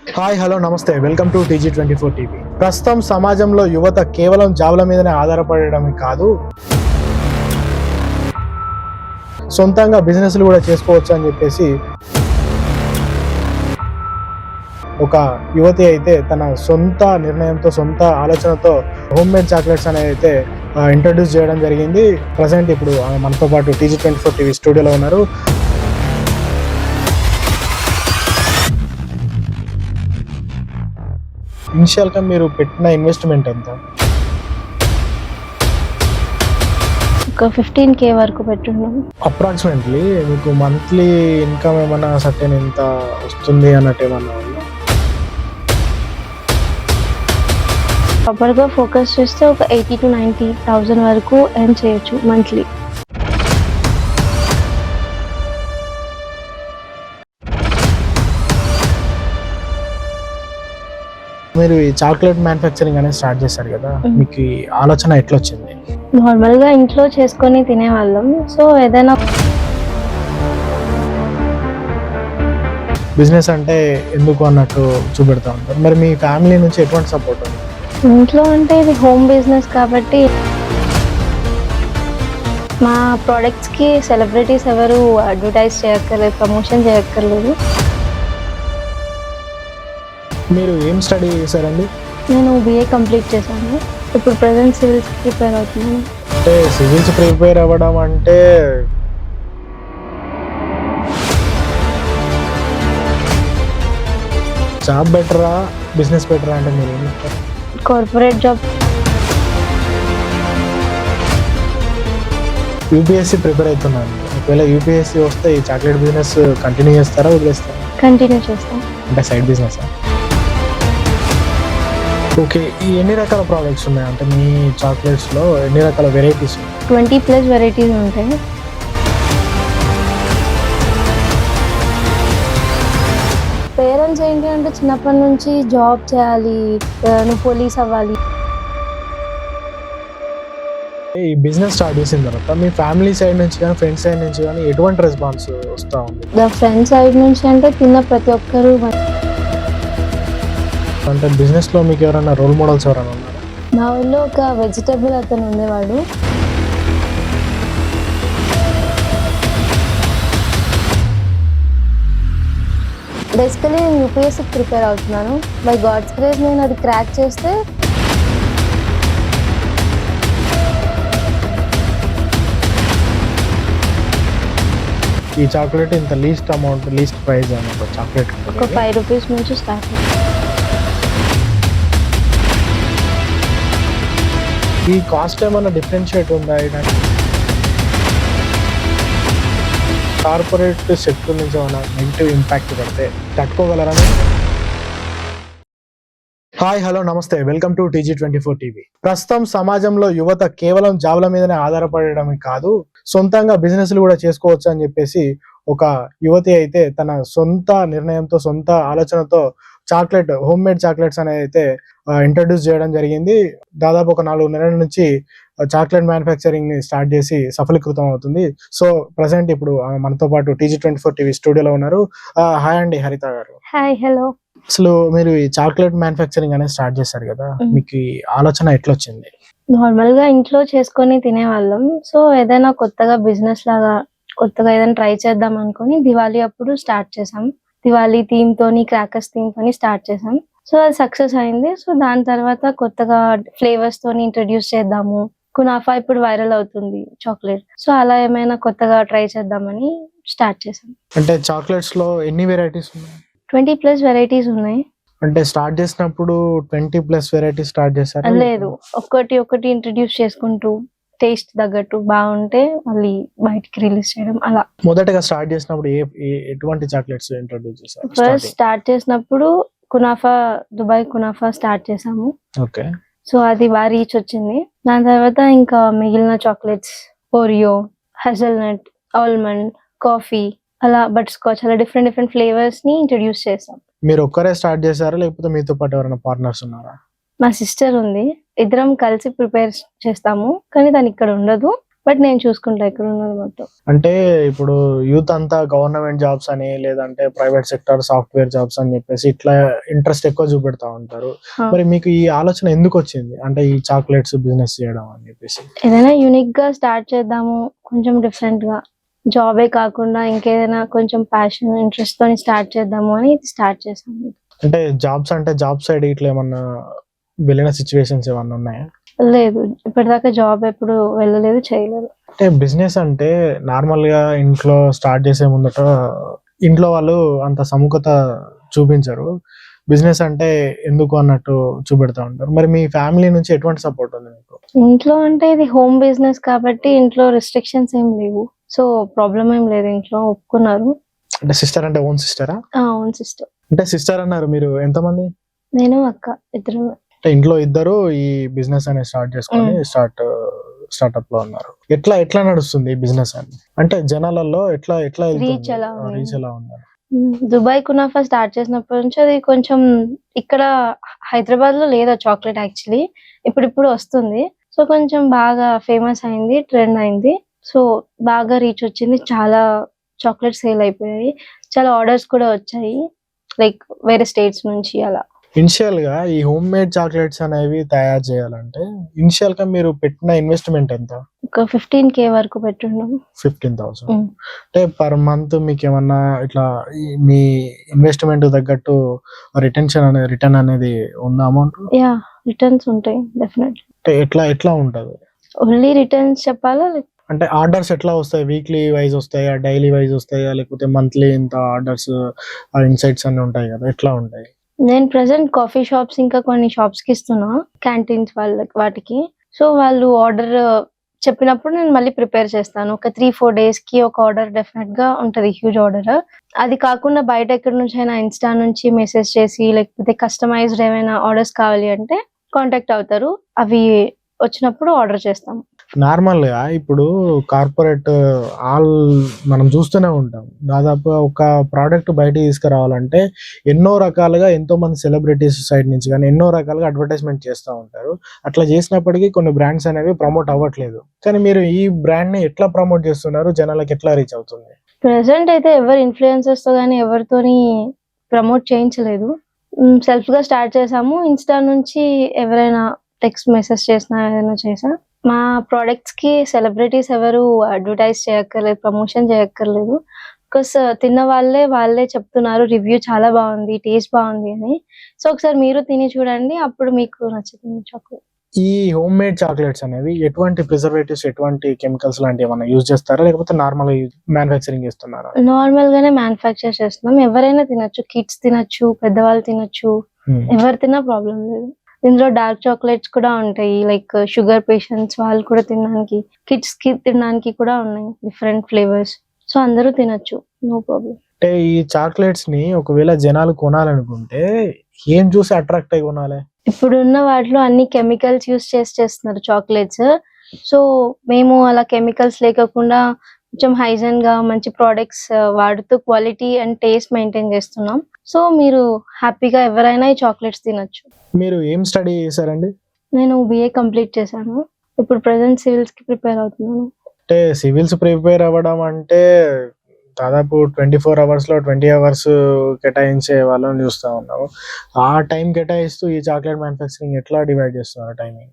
Hi hello నమస్తే. Welcome to TG twenty four TV ప్రస్తుతం సమాజంలో యువత కేవలం జాబుల మీదనే ఆధారపడడం కాదు. సొంతంగా బిజినెస్లు కూడా చేసుకోవచ్చు అని చెప్పేసి ఒక యువతి అయితే తన సొంత నిర్ణయంతో సొంత ఆలోచనతో హోమ్ మేడ్ చాక్లెట్స్ అనేది అయితే ఇంట్రడ్యూస్ చేయడం జరిగింది. ప్రజెంట్ ఇప్పుడు మనతో పాటు టీజీ ట్వంటీ ఫోర్ టీవీ స్టూడియోలో ఉన్నారు. ఇనిషియల్గా మీరు పెట్టిన ఇన్వెస్ట్మెంట్ ఎంత? ఒక ఫిఫ్టీన్ కే వరకు పెట్టున్నాం. అప్రాక్సిమేట్లీ మీకు మంత్లీ ఇన్కమ్ ఏమన్నా సర్టెన్ ఎంత వస్తుంది అన్నట్టు ఏమన్నా? ప్రాపర్గా ఫోకస్ చేస్తే ఒక ఎయిటీ టు నైంటీ థౌజండ్ వరకు ఎర్న్ చేయొచ్చు మంత్లీ. మీరు ఈ చాక్లెట్ మ్యానుఫ్యాక్చరింగ్ అనేది స్టార్ట్ చేశారు కదా. మీకు ఈ ఆలోచన ఎట్లా వచ్చింది నార్మల్గా ఇంట్లో చేసుకొని తినేవాళ్ళం. సో ఏదైనా బిజినెస్ అంటే ఎందుకు అన్నట్టు చూపెడతా ఉంటారు. మరి మీ ఫ్యామిలీ నుంచి ఎటువంటి సపోర్ట్ ఉంది? ఇంట్లో అంటే ఇది హోమ్ బిజినెస్ కాబట్టి మా ప్రోడక్ట్స్కి సెలబ్రిటీస్ ఎవరు అడ్వర్టైజ్ చేయక్కర్లేదు ప్రమోషన్ చేయక్కర్లేదు. మీరు ఏం స్టడీ చేశారండి? నేను బిఏ కంప్లీట్ చేశాను. ఇప్పుడు ప్రజెంట్ సివిల్స్ ప్రిపేర్ అవుతున్నాను. అంటే సివిల్స్ ప్రిపేర్ అవ్వడం అంటే జాబ్ బెటరా బిజినెస్ బెటరా అంటే మీరు ఏం కార్పొరేట్ జాబ్ యూపీఎస్సీ ప్రిపేర్ అవుతున్నాను. ఒకవేళ యూపీఎస్సీ వస్తే ఈ చాక్లెట్ బిజినెస్ కంటిన్యూ చేస్తారా వదిలేస్తారా? కంటిన్యూ చేస్తాం అంటే సైడ్ బిజినెస్ ఓకే ఈ ఎన్ని రకాల ప్రోడక్ట్స్ ఉన్నాయి? అంటే మీ చాక్లెట్స్లో ఎన్ని రకాల వెరైటీస్ ఉన్నాయి? ట్వంటీ ప్లస్ వెరైటీస్ ఉంటాయి. పేరెంట్స్ ఏంటి అంటే చిన్నప్పటి నుంచి జాబ్ చేయాలి నువ్వు పోలీస్ అవ్వాలి. ఈ బిజినెస్ స్టార్ట్ చేసిన తర్వాత మీ ఫ్యామిలీ సైడ్ నుంచి కానీ ఫ్రెండ్స్ సైడ్ నుంచి కానీ ఎటువంటి రెస్పాన్స్ వస్తూ ఉంది? ద ఫ్రెండ్ సైడ్ నుంచి అంటే తిన్న ప్రతి ఒక్కరు అంటే బిజినెస్లో మీకు ఎవరైనా రోల్ మోడల్స్ ఎవరైనా ఉన్నారా? మా ఊళ్ళో ఒక వెజిటబుల్ అతను ఉండేవాడు. బేసికలీ నేను యూపీఎస్సీకి ప్రిపేర్ అవుతున్నాను. బై గాడ్స్ గ్రేస్ నేను అది క్రాక్ చేస్తే ఈ చాక్లెట్ ఇంత లీస్ట్ అమౌంట్ లీస్ట్ ప్రైస్ అన్నమాట చాక్లెట్ ఒక ఫైవ్ రూపీస్ నుంచి స్టార్ట్ ఈ కాస్ట్ ఏమైనా డిఫరెన్షియేట్ ఉందా కార్పొరేట్ సెక్టర్ నుంచి ఏమైనా నెగిటివ్ ఇంపాక్ట్ పడితే తట్టుకోగలరా హాయ్ హలో నమస్తే. Welcome to TG twenty four TV ప్రస్తుతం సమాజంలో యువత కేవలం జాబ్ల మీదనే ఆధారపడడం కాదు సొంతంగా బిజినెస్లు కూడా చేసుకోవచ్చు అని చెప్పేసి ఒక యువతి అయితే తన సొంత నిర్ణయంతో సొంత ఆలోచనతో చాక్లెట్ హోమ్ మేడ్ చాక్లెట్స్ అనేది అయితే ఇంట్రడ్యూస్ చేయడం జరిగింది. దాదాపు ఒక నాలుగు నెలల నుంచి చాక్లెట్ మ్యానుఫ్యాక్చరింగ్ని స్టార్ట్ చేసి సఫలీకృతం అవుతుంది. సో ప్రజెంట్ ఇప్పుడు మనతో పాటు టీజీ ట్వంటీ ఫోర్ టీవీ స్టూడియోలో ఉన్నారు. హాయ్ అండి హరిత గారు. Hi hello. అసలు మీరు ఈ చాక్లెట్ మ్యానుఫ్యాక్చరింగ్ అనేది స్టార్ట్ చేశారు కదా. మీకు ఈ ఆలోచన ఎట్లా వచ్చింది నార్మల్గా ఇంట్లో చేసుకొని తినేవాళ్ళం. సో ఏదైనా కొత్తగా బిజినెస్ లాగా కొత్తగా ఏదైనా ట్రై చేద్దాం అనుకొని దివాళీ అప్పుడు స్టార్ట్ చేసాం దివాళీ థీమ్ తోని క్రాకర్స్ థీమ్ తోని స్టార్ట్ చేసాం. సో అది సక్సెస్ అయింది. సో దాని తర్వాత కొత్తగా ఫ్లేవర్స్ తోని ఇంట్రడ్యూస్ చేద్దాము. కునాఫా ఇప్పుడు వైరల్ అవుతుంది చాక్లెట్. సో అలా ఏమైనా కొత్తగా ట్రై చేద్దామని స్టార్ట్ చేసాం. అంటే చాక్లెట్స్లో ఎన్ని వెరైటీస్ ఉన్నాయి? ట్వంటీ ప్లస్ వెరైటీస్ ఉన్నాయి. అంటే స్టార్ట్ చేసినప్పుడు ట్వంటీ ప్లస్ వెరైటీస్ స్టార్ట్ చేశారు? లేదు. ఒక్కటి ఒకటి ఇంట్రడ్యూస్ చేసుకుంటూ టేస్ట్ తగ్గట్టు బాగుంటే మళ్ళీ బయటికి రిలీజ్ చేయడం అలా. మొదటగా స్టార్ట్ చేసినప్పుడు ఏ ఎటువంటి చాక్లెట్స్ ఇంట్రడ్యూస్ చేశారు ఫస్ట్ స్టార్ట్ చేసినప్పుడు కునాఫా దుబాయ్ కునాఫా స్టార్ట్ చేసాము. ఓకే. సో అది బాగా రీచ్ వచ్చింది. దాని తర్వాత ఇంకా మిగిలిన chocolates Oreo hazelnut almond coffee అలా బటర్ స్కాచ్ అలా డిఫరెంట్ డిఫరెంట్ ఫ్లేవర్స్ని ఇంట్రడ్యూస్ చేసాం. మీరు ఒక్కరే స్టార్ట్ చేశారా? లేకపోతే మీతో పాటు ఎవరైనా పార్ట్నర్స్ ఉన్నారా? మా సిస్టర్ ఉంది. ఇద్దరం కలిసి ప్రిపేర్ చేస్తాము కానీ తను ఇక్కడ ఉండదు. బట్ నేను చూసుకుంటా ఎక్కడ ఉన్నది మొత్తం. అంటే ఇప్పుడు యూత్ అంతా గవర్నమెంట్ జాబ్స్ అని లేదంటే ప్రైవేట్ సెక్టర్ సాఫ్ట్వేర్ జాబ్స్ అని చెప్పేసి ఇట్లా ఇంట్రెస్ట్ ఎక్కువ చూపెడతా ఉంటారు. మరి మీకు ఈ ఆలోచన ఎందుకు వచ్చింది? అంటే ఈ చాక్లెట్స్ బిజినెస్ చేయడం అని చెప్పేసి. ఏదైనా యూనిక్గా స్టార్ట్ చేద్దాము కొంచెం డిఫరెంట్గా జాబే కాకుండా ఇంకేదైనా కొంచెం ప్యాషన్ ఇంట్రెస్ట్ తోని స్టార్ట్ చేద్దాము అని స్టార్ట్ చేసాము అంటే జాబ్స్ అంటే జాబ్ సైడ్ ఇట్లా ఏమన్నా వెళ్ళిన సిచ్యువేషన్స్ ఏమన్నా ఉన్నాయా? లేదు. ఇప్పటిదాకా జాబ్ ఎప్పుడు వెళ్ళలేదు చేయలేదు. అంటే బిజినెస్ అంటే నార్మల్గా ఇంట్లో స్టార్ట్ చేసే ముందట ఇంట్లో వాళ్ళు అంత సముఖత చూపించరు. బిజినెస్ అంటే ఎందుకు అన్నట్టు చూపెడతా ఉంటారు. మరి మీ ఫ్యామిలీ నుంచి ఎటువంటి సపోర్ట్ ఉంది మీకు? ఇంట్లో అంటే ఇది హోమ్ బిజినెస్ కాబట్టి ఇంట్లో రెస్ట్రిక్షన్స్ ఏం లేవు. సో ప్రాబ్లం ఏం లేదు. ఇంట్లో ఒప్పుకున్నారు. అంటే సిస్టర్ అంటే ఓన్ సిస్టరా అవును సిస్టర్ అంటే సిస్టర్ అన్నారు మీరు. ఎంతమంది? నేను అక్క. ఇద్దరు అంటే ఇంట్లో ఇద్దరు ఈ బిజినెస్ అనేది స్టార్ట్ చేసుకొని. స్టార్ట్ స్టార్ట్అప్లో ఉన్నారు. ఎట్లా ఎట్లా నడుస్తుంది ఈ బిజినెస్ అని అంటే జనాలలో ఎట్లా ఎట్లా Reach ఎలా? రీచ్ ఎలా ఉంది దుబాయ్ కునాఫా స్టార్ట్ చేసినప్పటి నుంచి అది కొంచెం ఇక్కడ హైదరాబాద్లో లేదా చాక్లెట్ యాక్చువల్లీ ఇప్పుడు ఇప్పుడు వస్తుంది. సో కొంచెం బాగా ఫేమస్ అయింది ట్రెండ్ అయింది. సో బాగా రీచ్ వచ్చింది. చాలా చాక్లెట్ సేల్ అయిపోయాయి. చాలా ఆర్డర్స్ కూడా వచ్చాయి. లైక్ వేరే స్టేట్స్ నుంచి అలా. ఇనిషియల్గా ఈ హోమ్ మేడ్ చాక్లెట్స్ అనేవి తయారు చేయాలంటే ఇనిషియల్గా మీరు పెట్టిన ఇన్వెస్ట్మెంట్ ఎంత? ఒక ఫిఫ్టీన్ కే వరకు పెట్టుండం ఫిఫ్టీన్ థౌసండ్. అంటే పర్ మంత్ మీకు ఏమన్నా ఇట్లా మీ ఇన్వెస్ట్మెంట్ తగ్గట్టు రిటెన్షన్ అనేది రిటర్న్ అనేది ఉందా అమౌంట్? యా రిటర్న్స్ ఉంటాయి డెఫినెట్లీ. అంటే ఎట్లా ఎట్లా ఉంటది? ఓన్లీ రిటర్న్స్ చెప్పాలా? అంటే ఆర్డర్స్ ఎట్లా వస్తాయి? వీక్లీ వైజ్ వస్తాయా? డైలీ వైజ్ వస్తాయా? లేకపోతే మంత్లీ ఇంత ఆర్డర్స్ ఇన్సైట్స్ అన్ని ఉంటాయి కదా ఎట్లా ఉంటాయి? నేను ప్రెసెంట్ కాఫీ షాప్స్ ఇంకా కొన్ని షాప్స్కి ఇస్తున్నా క్యాంటీన్స్ వాళ్ళకి వాటికి. సో వాళ్ళు ఆర్డర్ uh, చెప్పినప్పుడు నేను మళ్ళీ ప్రిపేర్ చేస్తాను. ఒక త్రీ ఫోర్ డేస్కి ఒక ఆర్డర్ డెఫినెట్గా ఉంటది హ్యూజ్ ఆర్డర్ అది కాకుండా బయట ఎక్కడి నుంచి అయినా ఇన్స్టా నుంచి మెసేజ్ చేసి లేకపోతే కస్టమైజ్డ్ ఏమైనా ఆర్డర్స్ కావాలి అంటే కాంటాక్ట్ అవుతారు. అవి వచ్చినప్పుడు ఆర్డర్ చేస్తాము. నార్మల్గా ఇప్పుడు కార్పొరేట్ ఆల్ మనం చూస్తూనే ఉంటాం. దాదాపు ఒక ప్రోడక్ట్ బయట తీసుకురావాలంటే ఎన్నో రకాలుగా ఎంతో మంది సెలబ్రిటీస్ సైడ్ నుంచి కానీ ఎన్నో రకాలుగా అడ్వర్టైజ్మెంట్ చేస్తూ ఉంటారు. అట్లా చేసినప్పటికీ కొన్ని బ్రాండ్స్ అనేవి ప్రమోట్ అవ్వట్లేదు. కానీ మీరు ఈ బ్రాండ్ని ఎట్లా ప్రమోట్ చేస్తున్నారు? జనాలకు ఎట్లా రీచ్ అవుతుంది? ప్రెసెంట్ అయితే ఎవరు ఇన్ఫ్లుయెన్సర్స్తో కానీ ఎవరితోని ప్రమోట్ చేయించలేదు. సెల్ఫ్గా స్టార్ట్ చేసాము. ఇన్స్టా నుంచి ఎవరైనా టెక్స్ట్ మెసేజ్ చేసినా ఏదైనా చేసా. మా ప్రొడక్ట్స్కి సెలబ్రిటీస్ ఎవరు అడ్వర్టైజ్ చేయక్కర్లేదు ప్రమోషన్ చేయక్కర్లేదు. బికాస్ తిన్న వాళ్ళే వాళ్ళే చెప్తున్నారు రివ్యూ చాలా బాగుంది టేస్ట్ బాగుంది అని. సో ఒకసారి మీరు తిని చూడండి అప్పుడు మీకు నచ్చుతుంది చాక్లెట్ ఈ హోమ్ మేడ్ చాక్లెట్స్ అనేవి ఎటువంటి ప్రిజర్వేటివ్స్ ఎటువంటి కెమికల్స్ లాంటివి ఏమైనా యూజ్ చేస్తారా? లేకపోతే నార్మల్ మ్యానుఫ్యాక్చరింగ్ చేస్తున్నారా? నార్మల్ గానే మ్యానుఫ్యాక్చర్ చేస్తున్నాం. ఎవరైనా తినొచ్చు కిడ్స్ తినొచ్చు పెద్దవాళ్ళు తినొచ్చు. Hmm. ఎవరు తిన్నా ప్రాబ్లం లేదు. ఇందులో డార్క్ చాక్లెట్స్ కూడా ఉంటాయి. లైక్ షుగర్ పేషెంట్స్ వాళ్ళు కూడా తినడానికి కిడ్స్కి తినడానికి కూడా ఉన్నాయి డిఫరెంట్ ఫ్లేవర్స్ సో అందరూ తినొచ్చు. నో ప్రాబ్లం అంటే ఈ చాక్లెట్స్ని ఒకవేళ జనాలు కొనాలనుకుంటే ఏం చూసి అట్రాక్ట్ అయి కొనాలి? ఇప్పుడున్న వాటిలో అన్ని కెమికల్స్ యూస్ చేసి చేస్తున్నారు చాక్లెట్స్ సో మేము అలా కెమికల్స్ లేకుండా కొంచెం హైజన్గా మంచి ప్రోడక్ట్స్ వాడుతూ క్వాలిటీ అండ్ టేస్ట్ మెయింటైన్ చేస్తున్నాం. సో మీరు హ్యాపీగా ఎవరైనా ఈ చాక్లెట్స్ తినొచ్చు. మీరు ఏం స్టడీ చేశారండి? నేను బిఏ కంప్లీట్ చేశాను. ఇప్పుడు ప్రజెంట్ సివిల్స్కి ప్రిపేర్ అవుతున్నాను. అంటే సివిల్స్ ప్రిపేర్ అవ్వడం అంటే దాదాపు ట్వంటీ ఫోర్ అవర్స్లో ట్వంటీ అవర్స్ కేటాయించే వాళ్ళని చూస్తా ఉన్నాము. ఆ టైం కేటాయిస్తూ ఈ చాక్లెట్ మ్యానుఫ్యాక్చరింగ్ ఎట్లా డివైడ్ చేస్తున్నారు టైమింగ్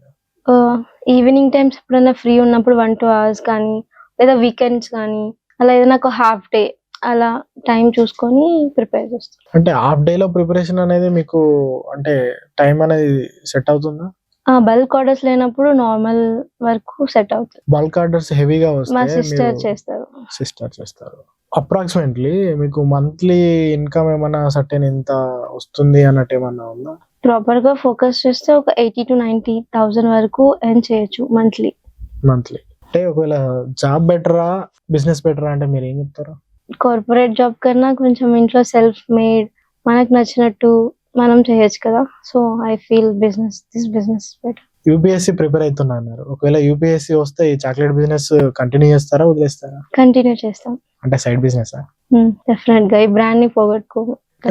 ఈవినింగ్ టైమ్స్ ఎప్పుడైనా ఫ్రీ ఉన్నప్పుడు వన్ టూ అవర్స్ కానీ లేదా వీకెండ్స్ కానీ అలా ఏదైనా ఒక హాఫ్ డే అలా టైం చూసుకొని ప్రిపేర్ చేస్తాను అంటే హాఫ్ డే లో ప్రిపరేషన్ అనేది మీకు అంటే టైం అనేది సెట్ అవుతుందా? బల్క్ ఆర్డర్స్ లేనప్పుడు నార్మల్ వరకు సెట్ అవుతుంది. బల్క్ ఆర్డర్స్ హెవీగా మా సిస్టర్ చేస్తారు. సిస్టర్ చేస్తారు. అప్రాక్సిమేట్లీ మీకు మంత్లీ ఇన్కమ్ ఏమైనా సర్టెన్ ఇంత వస్తుంది అన్నట్టు ఏమన్నా ఉందా? ప్రాపర్గా ఫోకస్ చేస్తే ఒక ఎయిటీ టు నైన్టీ థౌసండ్ వరకు ఎర్న్ చేయొచ్చు మంత్లీ మంత్లీ అంటే ఒకవేళ జాబ్ బెటరా బిజినెస్ బెటరా అంటే మీరు ఏం చెప్తారు? కార్పొరేట్ జాబ్ కన్నా కొంచెం ఇంట్లో సెల్ఫ్ మేడ్ మనకు నచ్చినట్టు మనం చేయొచ్చు కదా. So I feel business this business better UPSC prepare అవుతున్నా అన్నారు. ఒకవేళ యూపీఎస్సీ వస్తే ఈ చాక్లెట్ బిజినెస్ కంటిన్యూ చేస్తారా వదిలేస్తారా? కంటిన్యూ చేస్తాం. అంటే సైడ్ బిజినెస్? డెఫినెట్గా ఈ బ్రాండ్ని పోగొట్టుకో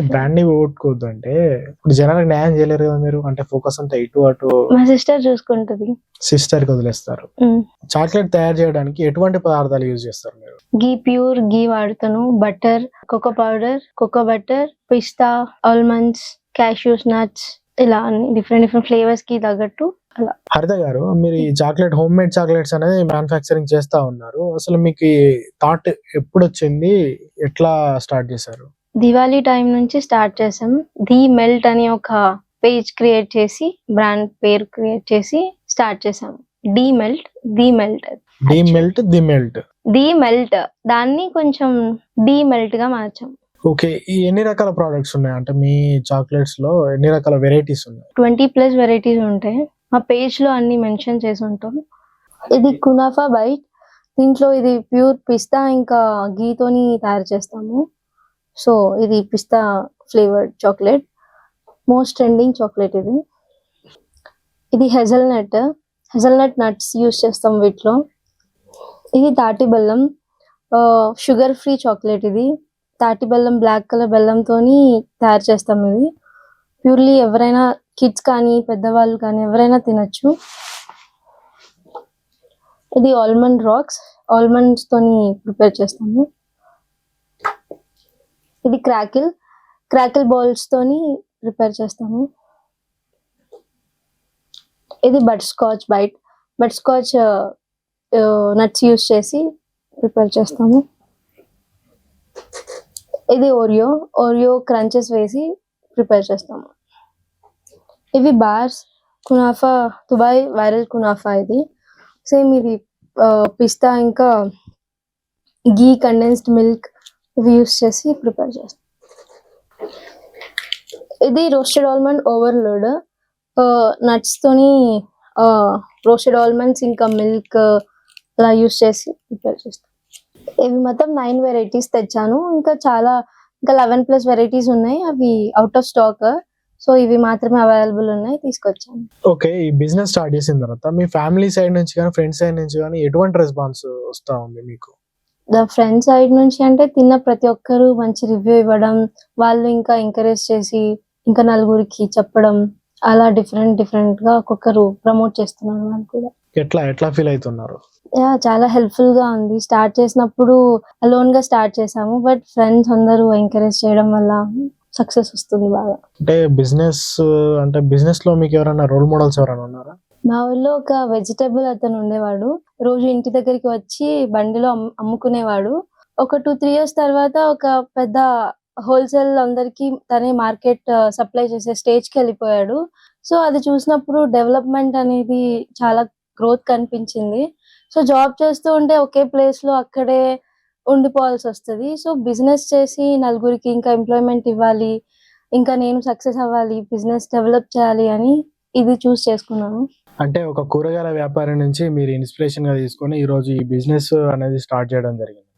బ్రాండ్ని పోగొట్టుకోవద్దు అంటే ఇప్పుడు జనాలకు న్యాయం చేయలేరు కదా మీరు? అంటే ఫోకస్ అంతా ఇటు అటు మా సిస్టర్ చూసుకుంటది. సిస్టర్కి వదిలేస్తారు. చాక్లెట్ తయారు చేయడానికి ఎటువంటి పదార్థాలు యూజ్ చేస్తారు మీరు? గీ ప్యూర్ గీ వాడుతాను. Butter cocoa powder cocoa butter pista almonds cashews nuts ఇలా అన్ని డిఫరెంట్ డిఫరెంట్ ఫ్లేవర్స్కి తగ్గట్టు అలా. హరిత గారు మీరు ఈ చాక్లెట్ హోమ్ మేడ్ చాక్లెట్స్ అనేది మ్యానుఫ్యాక్చరింగ్ చేస్తా ఉన్నారు. అసలు మీకు ఈ థాట్ ఎప్పుడు వచ్చింది? ఎట్లా స్టార్ట్ చేశారు? దివాళీ టైం నుంచి స్టార్ట్ చేసాం. ది మెల్ట్ అని ఒక పేజ్ క్రియేట్ చేసి బ్రాండ్ పేరు క్రియేట్ చేసి స్టార్ట్ చేసాం the melt the melt. The melt the melt. The melt. దాన్ని కొంచెం డి మెల్ట్గా మార్చాం. ఓకే ఎన్ని రకాల ప్రోడక్ట్స్ ఉన్నాయి? అంటే మీ చాక్లెట్స్లో ఎన్ని రకాల వెరైటీస్ ఉన్నాయి? ట్వంటీ ప్లస్ వెరైటీస్ ఉంటాయి. మా పేజ్లో అన్ని మెన్షన్ చేసి ఉంటాం. ఇది కునాఫా బైట్. దీంట్లో ఇది ప్యూర్ పిస్తా ఇంకా గీతోని తయారు చేస్తాము. సో ఇది pista flavoured chocolate. Most trending chocolate ఇది. ఇది హెజల్నట్. హెజల్నట్ నట్స్ యూస్ చేస్తాం వీటిలో. ఇది తాటి బెల్లం. షుగర్ ఫ్రీ చాక్లెట్ ఇది. తాటి బెల్లం బ్లాక్ కలర్ బెల్లంతో తయారు చేస్తాం ఇది. ప్యూర్లీ ఎవరైనా కిడ్స్ కానీ పెద్దవాళ్ళు కానీ ఎవరైనా తినొచ్చు. ఇది ఆల్మండ్ రాక్స్. ఆల్మండ్స్ తోని ప్రిపేర్ చేస్తాము. ఇది క్రాకిల్. క్రాకిల్ బౌల్స్ తోని ప్రిపేర్ చేస్తాము. ఇది butterscotch bite. Butterscotch nuts use చేసి ప్రిపేర్ చేస్తాము. ఇది ఓరియో. ఓరియో క్రంచెస్ వేసి ప్రిపేర్ చేస్తాము. ఇవి bars. Kunafa Dubai viral kunafa ఇది. సేమ్ ఇది పిస్తా ఇంకా గీ కండెన్స్డ్ మిల్క్ ఇవి యూస్ చేసి ప్రిపేర్ చేస్తాం. ఇది రోస్టెడ్ ఆల్మండ్ ఓవర్లోడ్. నట్స్ తోని రోస్టెడ్ ఆల్మండ్స్ ఇంకా మిల్క్ అలా యూస్ చేసి ప్రిపేర్ చేస్తాం. ఇవి మొత్తం నైన్ వెరైటీస్ తెచ్చాను. ఇంకా చాలా ఇంకా లెవెన్ ప్లస్ వెరైటీస్ ఉన్నాయి. అవి అవుట్ ఆఫ్ స్టాక్. సో ఇవి మాత్రమే అవైలబుల్ ఉన్నాయి. తీసుకొచ్చాను. ఓకే ఈ బిజినెస్ స్టార్ట్ చేసిన తర్వాత మీ ఫ్యామిలీ సైడ్ నుంచి కానీ ఫ్రెండ్స్ సైడ్ నుంచి కానీ ఎటువంటి రెస్పాన్స్ వస్తా ఉంది మీకు? ఫ్రెండ్ సైడ్ నుంచి అంటే తిన్న ప్రతి ఒక్కరు మంచి రివ్యూ ఇవ్వడం వాళ్ళు ఇంకా ఎంకరేజ్ చేసి ఇంకా నలుగురికి చెప్పడం అలా డిఫరెంట్ డిఫరెంట్గా ఒక్కొక్కరు ప్రమోట్ చేస్తున్నారు వాళ్ళు కూడా. ఎట్లా ఎట్లా ఫీల్ అవుతున్నారు యా చాలా హెల్ప్ఫుల్గా ఉంది. స్టార్ట్ చేసినప్పుడు అలోన్గా స్టార్ట్ చేసాము బట్ ఫ్రెండ్స్ అందరూ ఎంకరేజ్ చేయడం వల్ల సక్సెస్ వస్తుంది బాగా. అంటే బిజినెస్ అంటే బిజినెస్లో మీకు ఎవరైనా రోల్ మోడల్స్ ఎవరైనా ఉన్నారా? మా ఊళ్ళో ఒక వెజిటేబుల్ అతను ఉండేవాడు. రోజు ఇంటి దగ్గరికి వచ్చి బండిలో అమ్ముకునేవాడు. ఒక టూ త్రీ ఇయర్స్ తర్వాత ఒక పెద్ద హోల్సేల్ అందరికి తనే మార్కెట్ సప్లై చేసే స్టేజ్కి వెళ్ళిపోయాడు. సో అది చూసినప్పుడు డెవలప్మెంట్ అనేది చాలా గ్రోత్ కనిపించింది. సో జాబ్ చేస్తూ ఉంటే ఒకే ప్లేస్లో అక్కడే ఉండిపోవాల్సి వస్తుంది. సో బిజినెస్ చేసి నలుగురికి ఇంకా ఎంప్లాయ్మెంట్ ఇవ్వాలి ఇంకా నేను సక్సెస్ అవ్వాలి బిజినెస్ డెవలప్ చేయాలి అని ఇది చూస్ చేసుకున్నాను. అంటే ఒక కూరగాయల వ్యాపారి నుంచి మీరు ఇన్స్పిరేషన్గా తీసుకొని ఈ రోజు ఈ బిజినెస్ అనేది స్టార్ట్ చేయడం జరిగింది.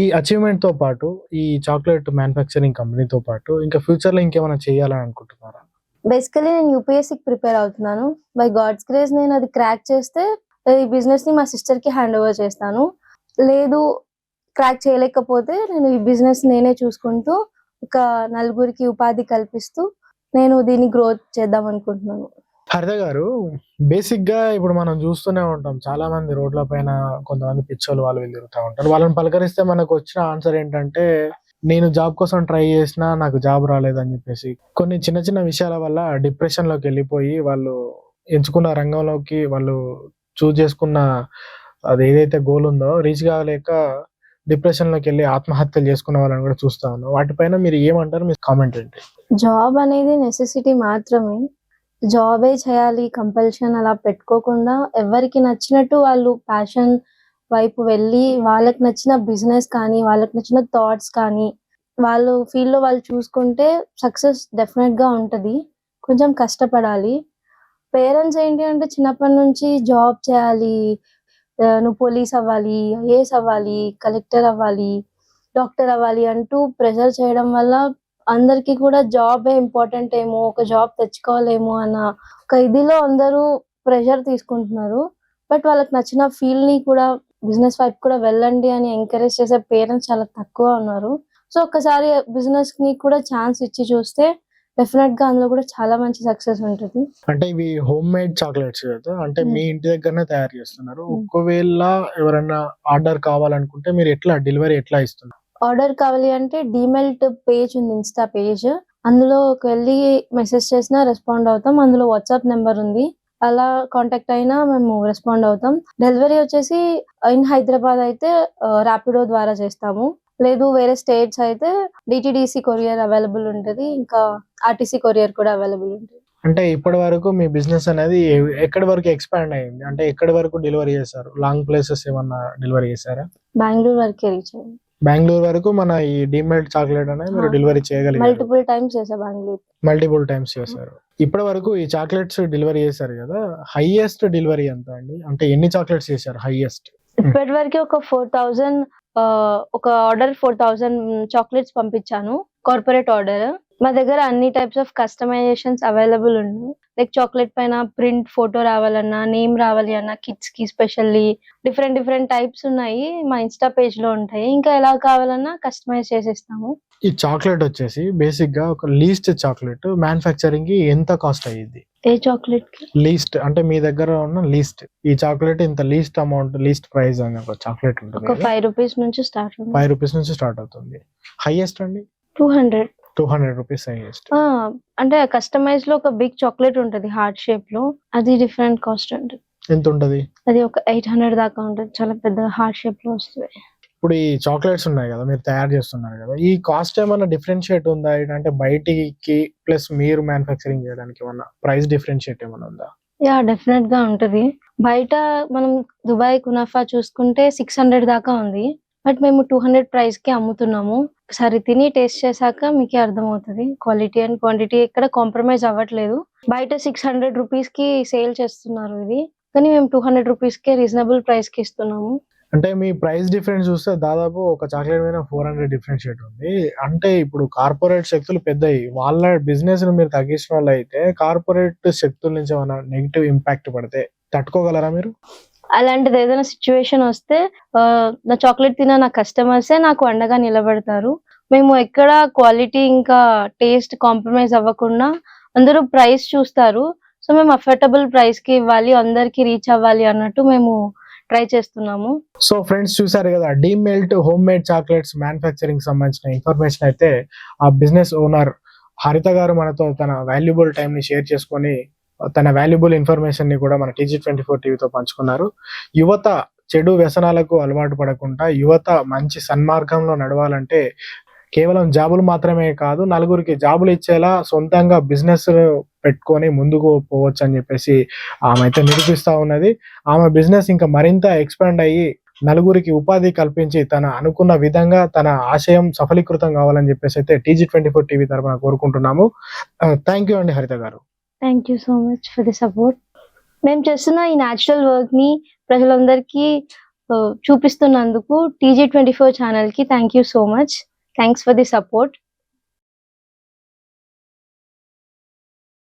ఈ అచీవ్మెంట్తో పాటు ఈ చాక్లెట్ మ్యానుఫ్యాక్చరింగ్ కంపెనీతో పాటు ఇంకా ఫ్యూచర్లో ఇంకేమైనా చేయాలని అనుకుంటున్నారా? బేసికలీ నేను యూపీఎస్సీకి ప్రిపేర్ అవుతున్నాను. బై గాడ్స్ గ్రేస్ నేను అది క్రాక్ చేస్తే ఈ బిజినెస్ని మా సిస్టర్కి హ్యాండ్ ఓవర్ చేస్తాను. లేదు క్రాక్ చేయలేకపోతే నేను ఈ బిజినెస్ నేనే చూసుకుంటూ ఒక నలుగురికి ఉపాధి కల్పిస్తూ నేను దీన్ని గ్రోత్ చేద్దాం అనుకుంటున్నాను. హరిత గారు బేసిక్గా ఇప్పుడు మనం చూస్తూనే ఉంటాం. చాలా మంది రోడ్ల పైన కొంతమంది పిచ్చోళ్ళు వాళ్ళు వీళ్ళు తిరుగుతూ ఉంటారు. వాళ్ళని పలకరిస్తే మనకు వచ్చిన ఆన్సర్ ఏంటంటే నేను జాబ్ కోసం ట్రై చేసినా నాకు జాబ్ రాలేదని చెప్పేసి. కొన్ని చిన్న చిన్న విషయాల వల్ల డిప్రెషన్లోకి వెళ్ళిపోయి వాళ్ళు ఎంచుకున్న రంగంలోకి వాళ్ళు చూజ్ చేసుకున్న అది ఏదైతే గోల్ ఉందో రీచ్ కాలేక డిప్రెషన్లోకి వెళ్ళి ఆత్మహత్యలు చేసుకున్న వాళ్ళని కూడా చూస్తా ఉన్నాం. వాటిపైన మీరు ఏమంటారు? మీ కామెంట్ ఏంటి జాబ్ అనేది నెసెసిటీ మాత్రమే. జాబే చేయాలి కంపల్షన్ అలా పెట్టుకోకుండా ఎవరికి నచ్చినట్టు వాళ్ళు ప్యాషన్ వైపు వెళ్ళి వాళ్ళకి నచ్చిన బిజినెస్ కానీ వాళ్ళకి నచ్చిన థాట్స్ కానీ వాళ్ళు ఫీల్డ్లో వాళ్ళు చూసుకుంటే సక్సెస్ డెఫినెట్గా కొంచెం కష్టపడాలి. పేరెంట్స్ ఏంటి అంటే చిన్నప్పటి నుంచి జాబ్ చేయాలి నువ్వు పోలీస్ అవ్వాలి ఐఏఎస్ అవ్వాలి కలెక్టర్ అవ్వాలి డాక్టర్ అవ్వాలి అంటూ ప్రెషర్ చేయడం వల్ల అందరికి కూడా జాబే ఇంపార్టెంట్ ఏమో ఒక జాబ్ తెచ్చుకోవాలేమో అన్న ఒక ఇదిలో అందరూ ప్రెషర్ తీసుకుంటున్నారు. బట్ వాళ్ళకి నచ్చిన ఫీల్డ్ని కూడా బిజినెస్ వైపు కూడా వెళ్ళండి అని ఎంకరేజ్ చేసే పేరెంట్స్ చాలా తక్కువ ఉన్నారు. సో ఒక్కసారి బిజినెస్ని కూడా ఛాన్స్ ఇచ్చి చూస్తే డెఫినెట్గా అందులో కూడా చాలా మంచి సక్సెస్ ఉంటుంది. అంటే ఇవి హోమ్ మేడ్ చాక్లెట్స్ కదా అంటే Hmm. మీ ఇంటి దగ్గరనే తయారు చేస్తున్నారు. Hmm. ఒకవేళ ఎవరైనా ఆర్డర్ కావాలనుకుంటే మీరు ఎట్లా డెలివరీ ఎట్లా ఇస్తున్నారు? ఆర్డర్ కావాలి అంటే డిమెల్ట్ పేజ్ ఉంది ఇన్స్టా పేజ్. అందులో వెళ్ళి మెసేజ్ చేసినా రెస్పాండ్ అవుతాం. అందులో వాట్సాప్ నెంబర్ ఉంది. అలా కాంటాక్ట్ అయినా మేము రెస్పాండ్ అవుతాం. డెలివరీ వచ్చేసి ఇన్ హైదరాబాద్ అయితే ర్యాపిడో ద్వారా చేస్తాము. లేదు వేరే స్టేట్స్ అయితే డిటిడిసి కొరియర్ అవైలబుల్ ఉంటుంది. ఇంకా ఆర్టీసీ కొరియర్ కూడా అవైలబుల్ ఉంటుంది. అంటే ఇప్పటి వరకు మీ బిజినెస్ అనేది ఎక్కడి వరకు ఎక్స్పాండ్ అయింది? అంటే ఎక్కడి వరకు డెలివరీ చేశారు? లాంగ్ ప్లేసెస్ ఏమన్నా డెలివరీ చేశారా? బెంగళూరు వరకే రీచ్ అయ్యింది బెంగళూరు వరకు మన ఈ డిమెల్ట్ చాక్లెట్ అనేది మీరు. డెలివరీ చేయగలిగారు. మల్టిపుల్ టైమ్స్ చేసా బెంగళూరు. మల్టిపుల్ టైమ్స్ చేశారు. ఇప్పటి వరకు ఈ చాక్లెట్స్ డెలివరీ చేశారు కదా హైయెస్ట్ డెలివరీ ఎంత అండి? అంటే ఎన్ని చాక్లెట్స్ చేశారు హైయెస్ట్ ఇప్పటి వరకు ఒక ఫోర్ థౌజండ్ ఒక ఆర్డర్ ఫోర్ థౌజండ్ చాక్లెట్స్ పంపించాను. కార్పొరేట్ ఆర్డర్ మా దగ్గర అన్ని టైప్స్ ఆఫ్ కస్టమైజేషన్స్ అవైలబుల్ ఉన్నాయి. లైక్ చాక్లెట్ పైన ప్రింట్ ఫోటో రావాలన్నా నేమ్ రావాలి అన్నా కిడ్స్కి స్పెషల్లీ డిఫరెంట్ డిఫరెంట్ టైప్స్ ఉన్నాయి. మా ఇన్స్టా పేజ్లో ఉంటాయి. ఇంకా ఎలా కావాలన్నా కస్టమైజ్ చేసేస్తాము. ఈ చాక్లెట్ వచ్చేసి బేసిక్గా ఒక లీస్ట్ చాక్లెట్ మ్యానుఫ్యాక్చరింగ్కి ఎంత కాస్ట్ అయ్యింది ఏ చాక్లెట్ లీస్ట్ అంటే మీ దగ్గర ఉన్న లీస్ట్ ఈ చాక్లెట్ ఇంత లీస్ట్ అమౌంట్ లీస్ట్ ప్రైస్ అని ఒక చాక్లెట్ ఒక ఉంటుంది ఫైవ్ రూపీస్ నుంచి స్టార్ట్ ఫైవ్ రూపీస్ నుంచి స్టార్ట్ అవుతుంది. హైయెస్ట్ అండి? Two hundred two hundred rupees highest అంటే కస్టమైజ్లో ఒక బిగ్ చాక్లెట్ ఉంటుంది హార్ట్ షేప్లో. అది డిఫరెంట్ కాస్ట్ ఉంటుంది. ఎంత ఉంటది అది ఒక ఎయిట్ హండ్రెడ్ దాకా ఉంటుంది చాలా పెద్ద హార్ట్ షేప్లో వస్తుంది. ఇప్పుడు ఈ చాక్లెట్స్ ఉన్నాయి కదా మీరు తయారు చేస్తున్నారు కదా ఈ కాస్ట్ ఏమైనా డిఫరెన్షియేట్ ఉందా? అంటే బయటికి ప్లస్ మీరు మ్యానుఫ్యాక్చరింగ్ చేయడానికి ఏమన్నా ప్రైస్ డిఫరెన్షియేట్ ఏమైనా ఉందా? యా డెఫినెట్గా ఉంటది. బయట మనం దుబాయ్ కునాఫా చూసుకుంటే సిక్స్ హండ్రెడ్ దాకా ఉంది. బట్ మేము టూ హండ్రెడ్ ప్రైస్కి అమ్ముతున్నాము. ఒకసారి తిని టేస్ట్ చేశాక మీకే అర్థమవుతుంది. క్వాలిటీ అండ్ క్వాంటిటీ ఎక్కడ కాంప్రమైజ్ అవ్వట్లేదు. బయట సిక్స్ హండ్రెడ్ రూపీస్కి సేల్ చేస్తున్నారు ఇది. కానీ మేము టూ హండ్రెడ్ రూపీస్ కే రీజనబుల్ ప్రైస్కి ఇస్తున్నాము. అంటే మీ ప్రైస్ డిఫరెన్స్ చూస్తే దాదాపు ఒక చాక్లెట్ మీద ఫోర్ హండ్రెడ్ డిఫరెన్షియేట్ ఉంది. అంటే ఇప్పుడు కార్పొరేట్ శక్తులు పెద్దవి వాళ్ళ బిజినెస్ మీరు తగ్గించిన వాళ్ళు అయితే కార్పొరేట్ శక్తుల నుంచి ఏమైనా నెగిటివ్ ఇంపాక్ట్ పడితే తట్టుకోగలరా మీరు? అలాంటిది ఏదైనా సిచ్యువేషన్ వస్తే నా చాక్లెట్ తిన్న నా కస్టమర్సే నాకు అండగా నిలబడతారు. మేము ఎక్కడ క్వాలిటీ ఇంకా టేస్ట్ కాంప్రమైజ్ అవ్వకుండా అందరూ ప్రైస్ చూస్తారు. సో మేము అఫోర్డబుల్ ప్రైస్కి ఇవ్వాలి అందరికి రీచ్ అవ్వాలి అన్నట్టు మేము ట్రై చేస్తున్నాము. సో ఫ్రెండ్స్ చూసారు కదా the melt home made chocolates manufacturing సంబంధించిన ఇన్ఫర్మేషన్ అయితే ఆ బిజినెస్ ఓనర్ హరిత గారు మనతో తన వాల్యుబుల్ టైం ని షేర్ చేసుకొని తన వాల్యుబుల్ ఇన్ఫర్మేషన్ని కూడా మన టీజీ ట్వంటీ ఫోర్ టీవీతో పంచుకున్నారు. యువత చెడు వ్యసనాలకు అలవాటు పడకుండా యువత మంచి సన్మార్గంలో నడవాలంటే కేవలం జాబులు మాత్రమే కాదు నలుగురికి జాబులు ఇచ్చేలా సొంతంగా బిజినెస్ పెట్టుకొని ముందుకు పోవచ్చు అని చెప్పేసి ఆమె అయితే నిరూపిస్తా ఉన్నది. ఆమె బిజినెస్ ఇంకా మరింత ఎక్స్పాండ్ అయ్యి నలుగురికి ఉపాధి కల్పించి తన అనుకున్న విధంగా తన ఆశయం సఫలీకృతం కావాలని చెప్పేసి అయితే టీజీ ట్వంటీ ఫోర్ టీవీ తరఫున కోరుకుంటున్నాము. థ్యాంక్ యూ అండి Haritha garu. Thank you so much for the support మేము చేస్తున్న ఈ న్యాచురల్ వర్క్ని ప్రజలందరికీ చూపిస్తున్నందుకు టీజీ ట్వంటీ ఫోర్ ఛానల్కి thank you so much thanks for the support